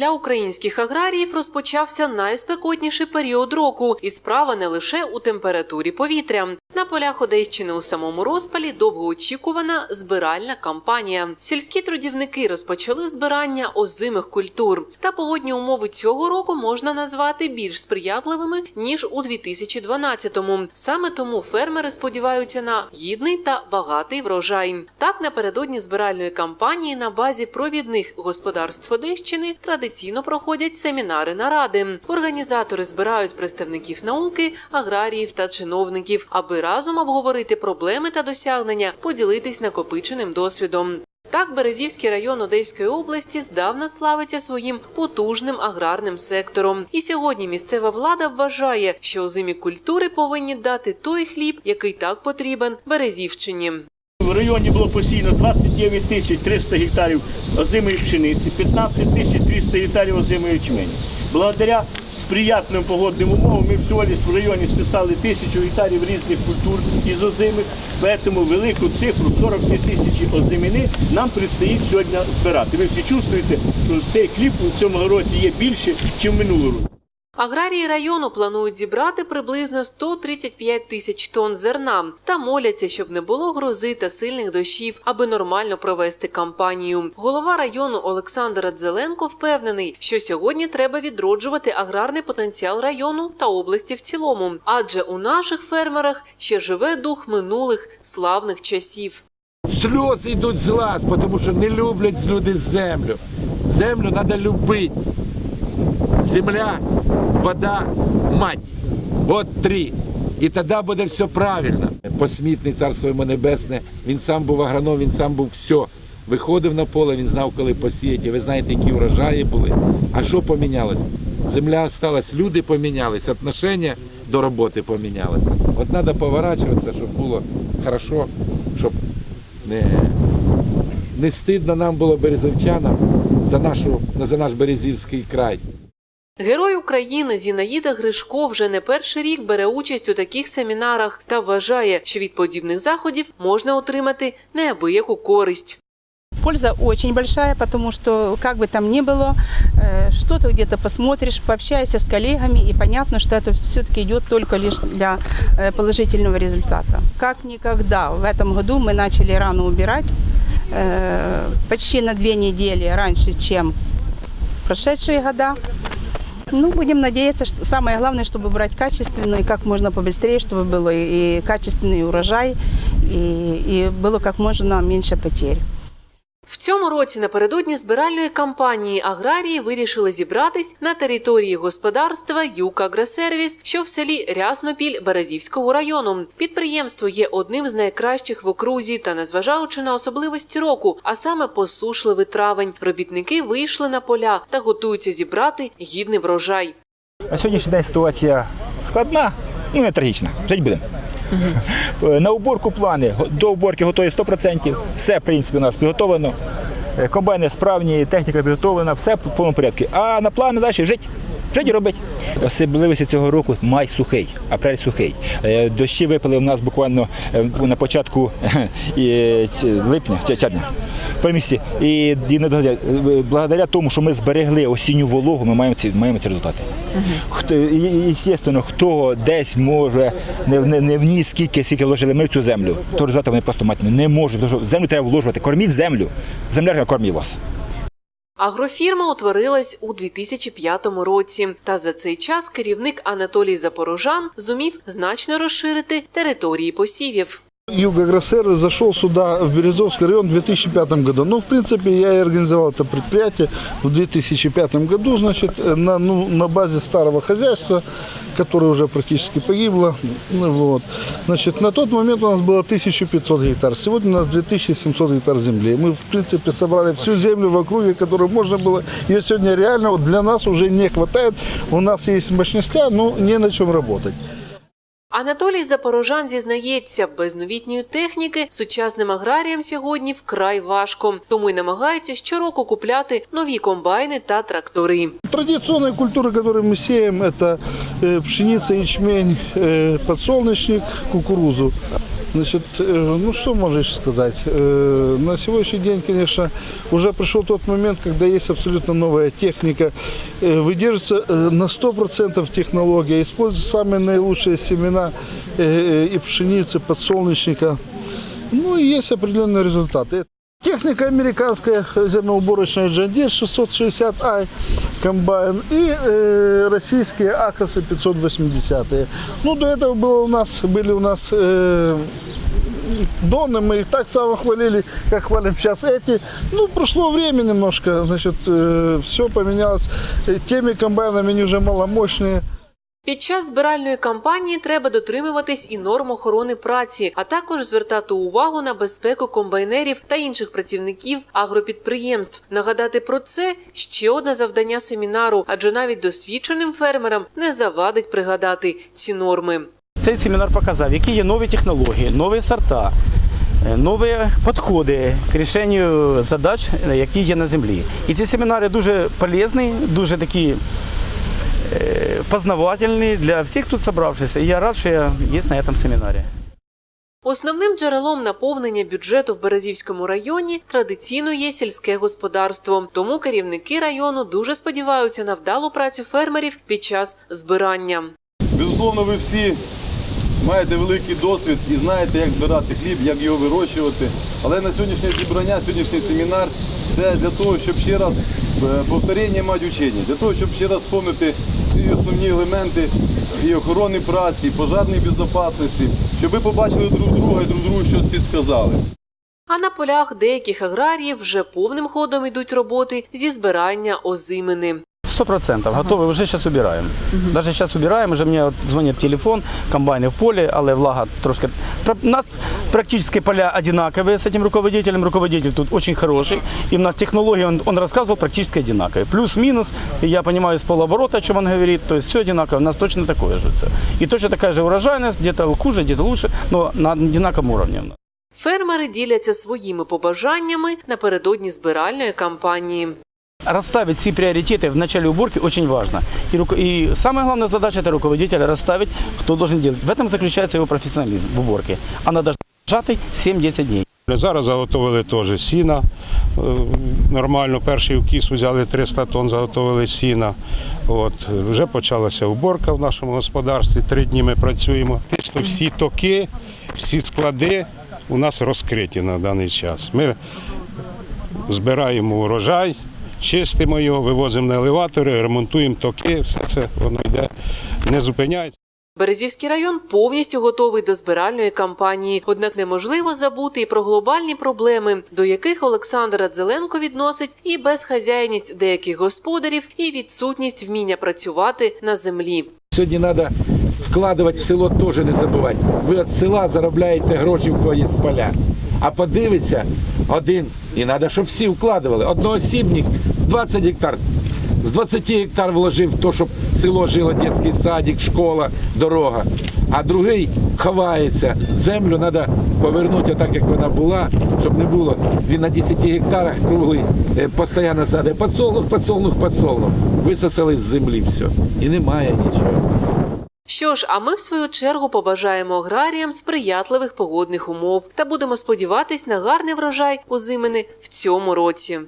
Для українських аграріїв розпочався найспекотніший період року, і справа не лише у температурі повітря. На полях Одещини у самому розпалі довгоочікувана збиральна кампанія. Сільські трудівники розпочали збирання озимих культур. Та погодні умови цього року можна назвати більш сприятливими ніж у 2012-му. Саме тому фермери сподіваються на гідний та багатий врожай. Так напередодні збиральної кампанії на базі провідних господарств Одещини традиційно проходять семінари наради. Організатори збирають представників науки, аграріїв та чиновників, аби разом обговорити проблеми та досягнення, поділитись накопиченим досвідом. Так, Березівський район Одеської області здавна славиться своїм потужним аграрним сектором. І сьогодні місцева влада вважає, що озимі культури повинні дати той хліб, який так потрібен Березівщині. В районі було посіяно 29 тисяч 300 гектарів озимої пшениці, 15 тисяч 200 гектарів озимої ячмені. Благодаря сприятливим погодним умовам ми всього лиш в районі списали тисячу гектарів різних культур із озимих, тому велику цифру 42 тисячі озимини нам предстоїть сьогодні збирати. Ви всі чувствуєте, що цей хліб у цьому році є більше, ніж в минулому році. Аграрії району планують зібрати приблизно 135 тисяч тонн зерна та моляться, щоб не було грози та сильних дощів, аби нормально провести кампанію. Голова району Олександр Адзеленко впевнений, що сьогодні треба відроджувати аграрний потенціал району та області в цілому, адже у наших фермерах ще живе дух минулих славних часів. Сльози йдуть з глаз, тому що не люблять люди землю. Землю треба любити. Земля, вода, мать. От три. І тоді буде все правильно. Посмітний царство йому небесне, він сам був агроном, він сам був все. Виходив на поле, він знав, коли посіяти. Ви знаєте, які врожаї були. А що помінялось? Земля осталась, люди помінялись, отношення до роботи помінялось. От треба поворачуватися, щоб було хорошо, щоб не, не стидно нам було березовчанам за, нашу, за наш Березівський край. Герой України Зінаїда Гришко вже не перший рік бере участь у таких семінарах та вважає, що від подібних заходів можна отримати неабияку користь. Польза очень большая, потому что, как бы там ни было, э, что-то где-то посмотришь, пообщаешься с коллегами, и понятно, что это все-таки идет только лишь для э, положительного результата. Как никогда в этом году мы начали рано убирать, э, почти на две недели раньше, чем прошедшие года. Ну, будем надеяться, что самое главное, чтобы брать качественно и как можно побыстрее, чтобы было и качественный урожай, и, и было как можно меньше потерь. В цьому році напередодні збиральної кампанії аграрії вирішили зібратись на території господарства «Юкагросервіс», що в селі Ряснопіль Березівського району. Підприємство є одним з найкращих в окрузі та незважаючи на особливості року, а саме посушливий травень, робітники вийшли на поля та готуються зібрати гідний врожай. На сьогоднішній день ситуація складна, ну не трагічна. Жить будемо. Е, На уборку плани. До уборки готові 100%. Все, в принципі, у нас підготовлено. Е, Комбайни справні, техніка підготовлена, все в повному порядку. А на плани далі жить. Жить і робить. Особливості цього року май сухий, апрель сухий. Е, Дощі випали у нас буквально на початку липня червня. По місці. І, і не благодаря, тому, що ми зберегли осінню вологу, ми маємо ці, маємо ці результати. Хто, і, звісно, хто десь може не, не, не вніс скільки, скільки вложили ми в цю землю, то результати вони просто мати не можуть. Тому що землю треба вложувати. Корміть землю. Земля ж кормить вас. Агрофірма утворилась у 2005 році, та за цей час керівник Анатолій Запорожан зумів значно розширити території посівів. Югагросервис зашел сюда, в Березовский район, в 2005 году. Ну, в принципе, я и организовал это предприятие в 2005 году, значит, э, на, ну, на базе старого хозяйства, которое уже практически погибло. Ну, Вот. Значит, на тот момент у нас было 1500 гектар, сегодня у нас 2700 гектар земли. Мы, в принципе, собрали всю землю в округе, которую можно было. Ее сегодня реально вот для нас уже не хватает. У нас есть мощностя, но не на чем работать. Анатолій Запорожан зізнається, без новітньої техніки сучасним аграріям сьогодні вкрай важко, тому й намагаються щороку купляти нові комбайни та трактори. Традиционные культуры, которые мы сеем, это э, пшеница, ячмень, э, подсолнечник, кукурузу. Значит, э, ну что можешь сказать? Э, На сегодняшний день, конечно, уже пришел тот момент, когда есть абсолютно новая техника. Э, Выдерживается э, на 100% технология. Используются самые наилучшие семена э, э, и пшеницы, подсолнечника. Ну и есть определенные результаты. Техника американская зерноуборочная John Deere 660i комбайн и э, российские Акросы 580. Ну, до этого было у нас, были у нас э, Доны, мы их так само хвалили, как хвалим сейчас эти. Ну, прошло время немножко, значит, все поменялось. Э, Теми комбайнами они уже маломощные. Під час збиральної кампанії треба дотримуватись і норм охорони праці, а також звертати увагу на безпеку комбайнерів та інших працівників агропідприємств. Нагадати про це ще одне завдання семінару, адже навіть досвідченим фермерам не завадить пригадати ці норми. Цей семінар показав, які є нові технології, нові сорта, е, нові підходи к рішенню задач, е, які є на землі. І ці семінари дуже полезні, дуже такі е, познавательні для всіх тут зібравшися. І я рад, що я є на цьому семінарі. Основним джерелом наповнення бюджету в Березівському районі традиційно є сільське господарство. Тому керівники району дуже сподіваються на вдалу працю фермерів під час збирання. Безусловно, ви всі маєте великий досвід і знаєте, як збирати хліб, як його вирощувати. Але на сьогоднішнє зібрання, сьогоднішній семінар це для того, щоб ще раз е, повторення мати учення, для того, щоб ще раз вспомнити всі основні елементи і охорони праці, і пожарної безпечності, щоб ви побачили друг друга і друг другу щось підсказали. А на полях деяких аграріїв вже повним ходом йдуть роботи зі збирання озимини. Сто процентов готовы, уже сейчас убираем. Даже сейчас убираем, уже мне от дзвонить телефон, комбайни в полі, але влага трошки. Про- У нас практически поля одинаковые с этим руководителем. Руководитель тут очень хороший. И у нас технологии, он, он рассказывал, практически одинаковые. Плюс-минус, и я понимаю с полоборота, о чем он говорит. То есть все одинаково, у нас точно такое же все. И точно такая же урожайность, где-то хуже, где-то лучше, но на одинаковом уровне. Фермери діляться своїми побажаннями напередодні збиральної кампанії. Расставить все приоритеты в начале уборки очень важно. И, руко- и самая главная задача это руководителя расставить, кто должен делать. В этом заключается его профессионализм в уборке. Она должна быть сжатой 7-10 дней. Зараз заготовили теж сіна. Е, Нормально, перший укіс взяли 300 тонн, заготовили сіна. От, вже почалася уборка в нашому господарстві. Три дні ми працюємо. Фактично всі токи, всі склади у нас розкриті на даний час. Ми збираємо урожай, чистимо його, вивозимо на елеватори, ремонтуємо токи, все це воно йде, не зупиняється. Березівський район повністю готовий до збиральної кампанії. Однак неможливо забути і про глобальні проблеми, до яких Олександр Адзеленко відносить і безхазяйність деяких господарів, і відсутність вміння працювати на землі. Сьогодні треба вкладувати в село теж не забувати. Ви від села заробляєте гроші, в кого є поля. А подивиться один, і треба, щоб всі вкладували. Одноосібник 20 гектар. З 20 гектар вложив те, щоб село жило дитячий садик, школа, дорога. А другий ховається. Землю треба повернути так, як вона була, щоб не було. Він на 10 гектарах круглий, е, постійно садить. Подсолнух, подсолнух, подсолнух. Висосали з землі все. І немає нічого. Що ж, а ми в свою чергу побажаємо аграріям сприятливих погодних умов та будемо сподіватись на гарний врожай озимини в цьому році.